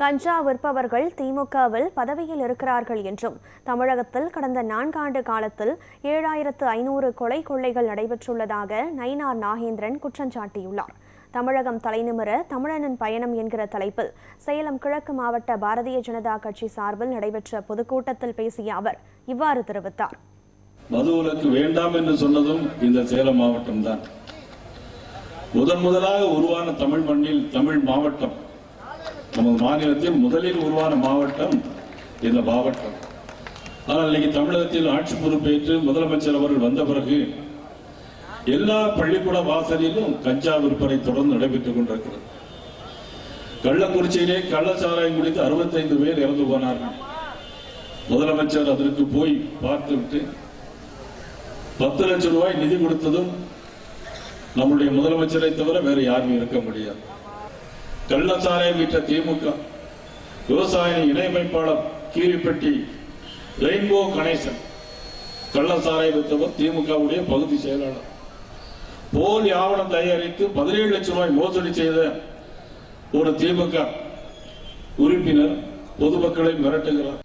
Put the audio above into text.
கஞ்சா விற்பவர்கள் திமுகவில் பதவியில் இருக்கிறார்கள் என்றும் தமிழகத்தில் கடந்த நான்காண்டு காலத்தில் ஏழாயிரத்து ஐநூறு கொலை கொள்ளைகள் நடைபெற்றுள்ளதாக நயினார் நாகேந்திரன் குற்றம் சாட்டியுள்ளார். தமிழகம் தலைநிமிர தமிழனின் பயணம் என்கிற தலைப்பில் சேலம் கிழக்கு மாவட்ட பாரதிய ஜனதா கட்சி சார்பில் நடைபெற்ற பொதுக்கூட்டத்தில் பேசிய அவர் இவ்வாறு தெரிவித்தார். மதுவிலக்கு வேண்டாம் என்று சொன்னதும் இந்த சேலம் மாவட்டம் தான் முதன் முதலாக உருவான தமிழ் மண்ணில் தமிழ் மாவட்டம் நமது மாநிலத்தில் முதலில் உருவான மாவட்டம் இந்த மாவட்டம். ஆனால் இன்னைக்கு தமிழகத்தில் ஆட்சி பொறுப்பேற்று முதலமைச்சர் அவர்கள் வந்த பிறகு எல்லா பள்ளிக்கூட வாசலிலும் கஞ்சா விற்பனை தொடர்ந்து நடைபெற்றுக் கொண்டிருக்கிறது. கள்ளக்குறிச்சியிலே கள்ளச்சாராயம் குடித்து அறுபத்தைந்து பேர் இறந்து போனார்கள். முதலமைச்சர் அதற்கு போய் பார்த்துவிட்டு பத்து லட்சம் ரூபாய் நிதி கொடுத்ததும் நம்முடைய முதலமைச்சரை தவிர வேற யாரும் இருக்க முடியாது. கள்ளச்சாராயம் விற்ற திமுக. விவசாய இணையமைப்பாளர் கீரிப்பட்டி ரெயின்போ கணேசன். கள்ளச்சாராயம் விற்றவர் திமுகவுடைய பகுதி செயலாளர். போலி ஆவணம் தயாரித்து பதினேழு லட்சம் ரூபாய் மோசடி செய்த ஒரு திமுக உறுப்பினர் பொதுமக்களை மிரட்டுகிறார்.